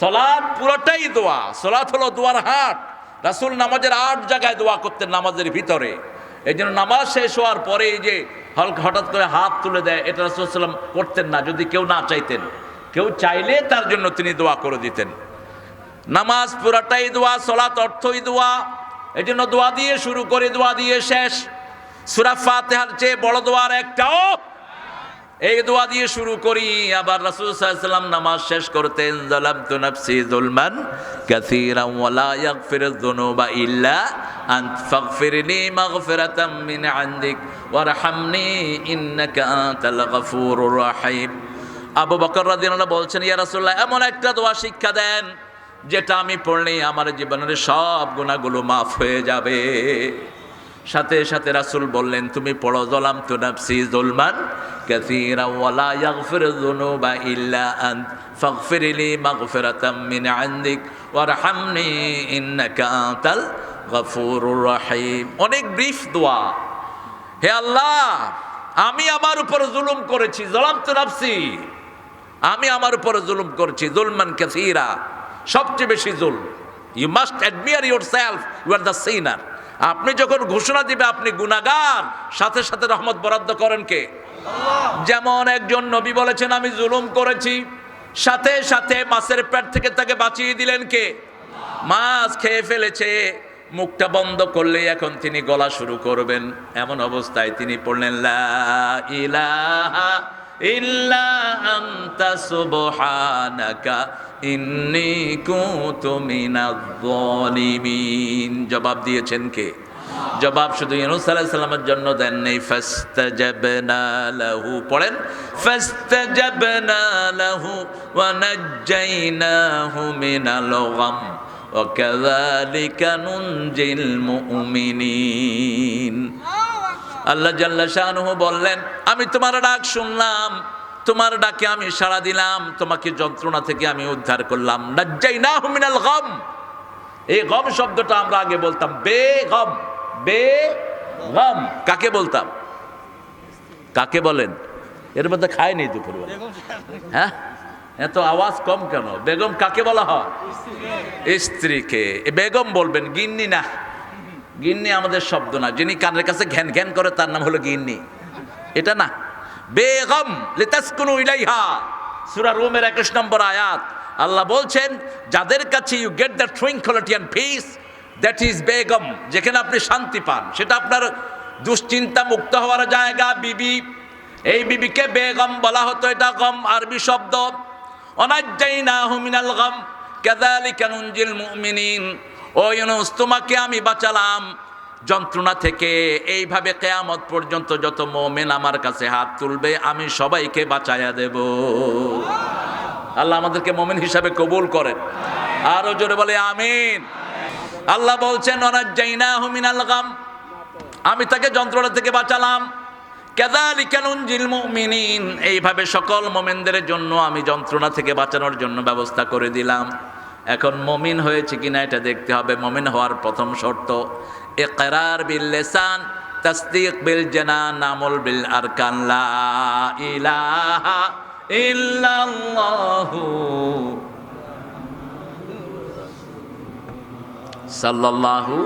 সলাৎ পুরোটাই দোয়া। সলাৎ হলো দোয়ার হাট। রাসুল নামাজের আট জায়গায় দোয়া করতেন নামাজের ভিতরে। এই জন্য নামাজ শেষ হওয়ার পরে এই যে হল- হঠাৎ করে হাত তুলে দেয়, এটা রাসুল সাল্লাম করতেন না। যদি কেউ না চাইতেন, কেউ চাইলে তার জন্য তিনি দোয়া করে দিতেন। নামাজ পুরাটাই দোয়া, সলাত অর্থই দোয়া। এই জন্য দোয়া দিয়ে শুরু করে, দোয়া দিয়ে শেষ। সুরা ফাতেহার চেয়ে বড় দোয়ার একটাও এই দোয়া দিয়ে শুরু করি। আবার রাসূল সাল্লাল্লাহু নামাজ শেষ করতেন ইল্লা আবু বলছেন, ইয়া এমন একটা দোয়া শিক্ষা দেন, যেটা আমি পড়লে আমার জীবনের সব গুনাহগুলো মাফ হয়ে যাবে। সাথে সাথে রাসূল বললেন, তুমি পড়ো জলাম তু নাফসি জুলমান কাসীরা ওয়ালা ইয়াগফিরু যুনুবা ইল্লা আন্ত ফাগফিরলি মাগফিরাতাম মিন ইনদিক ওয়ারহামনি ইন্নাকা আনতাল গফুরুর রহিম অনেক ব্রিফ দোয়া। হে আল্লাহ, আমি আমার উপর জুলুম করেছি। জলাম তু নাফসি। আমি আমার উপর জুলুম করেছি। জুলমান কাসীরা। সবচেয়ে বেশি joule you must admire your self you are the sinner আপনি যখন ঘোষণা দিবে, আপনি গুনাগার। সাথে সাথে রহমত বরাদ্দ করেন কে? যেমন একজন নবী বলেছেন, আমি জুলুম করেছি। সাথে সাথে মাছের পেট থেকে তাকে বাঁচিয়ে দিলেন কে? মাছ খেয়ে ফেলেছে। মুখটা বন্ধ করলে এখন তিনি গলা শুরু করবেন। এমন অবস্থায় তিনি পড়লেন, লা ইলাহা ইল্লা আনতা সুবহানাকা ইন্নী কুনতু মিনাজ জালিমিন জবাব দিয়েছেন কে জবাব শুধু ইউনুস আলাইহিস সালামের জন্য দেন নেই ফাস্তাজাবনা লাহু পড়েন ফাস্তাজাবনা লাহু ওয়া নাজ্জাইনাহু মিনাল গাম وكذلك ننجي المؤمنين আল্লাহ জাল্লা বললেন, আমি তোমার ডাক শুনলাম, তোমার ডাকে আমি সাড়া দিলাম, তোমাকে যন্ত্রণা থেকে আমি উদ্ধার করলাম। নাজ্জাই না হুমিনাল গম। এই গম শব্দটা আমরা আগে বলতাম বে গম বে গম কাকে বলতাম? কাকে বলেন? এর মধ্যে খায় নেই দুপুর হ্যাঁ? এত আওয়াজ কম কেন? বেগম কাকে বলা হয়? স্ত্রীকে। বেগম বলবেন, গিন্নি না গিন্নি আমাদের শব্দ না। যিনি কানের কাছে ঘ্যান ঘ্যান করে, তার নাম হলো গিন্নি। এটা না। বেগম, লিতাসকুনু ইলাইহা। সূরা রুমের 21 নম্বর আয়াত। আল্লাহ বলছেন, যাদের কাছে you get the tranquillity and peace that is Begum, যেখানে আপনি শান্তি পান। সেটা আপনার দুশ্চিন্তা মুক্ত হওয়ার জায়গা, বিবি। এই বিবিকে বেগম বলা হতো, এটা গম, আরবি শব্দ। অনাজ্জাইনাহু মিনাল গম, কাযালিকা নুনজিল মুমিনিন। ও ইউনুস, তোমাকে আমি বাঁচালাম। যন্ত্রণা থেকে এইভাবে কেয়ামত পর্যন্ত যত মোমেন আমার কাছে হাত তুলবে, আমি সবাইকে বাঁচাইয়া দেব। আল্লাহ আমাদেরকে মোমেন হিসাবে কবুল করেন। আরও জোরে বলে, আমিন। আল্লাহ বলছেন অনাজ্জাইনাহু মিনাল গাম। আমি তাকে যন্ত্রণা থেকে বাঁচালাম। এইভাবে সকল মোমেনদের জন্য আমি যন্ত্রণা থেকে বাঁচানোর জন্য ব্যবস্থা করে দিলাম। এখন মমিন হয়েছে কিনা এটা দেখতে হবে। মমিন হওয়ার প্রথম শর্ত এ কেরার বিল লেসান, তসদিক বিল জেনা নামল বিল আর কানলা ইলাহা সাল্লাল্লাহু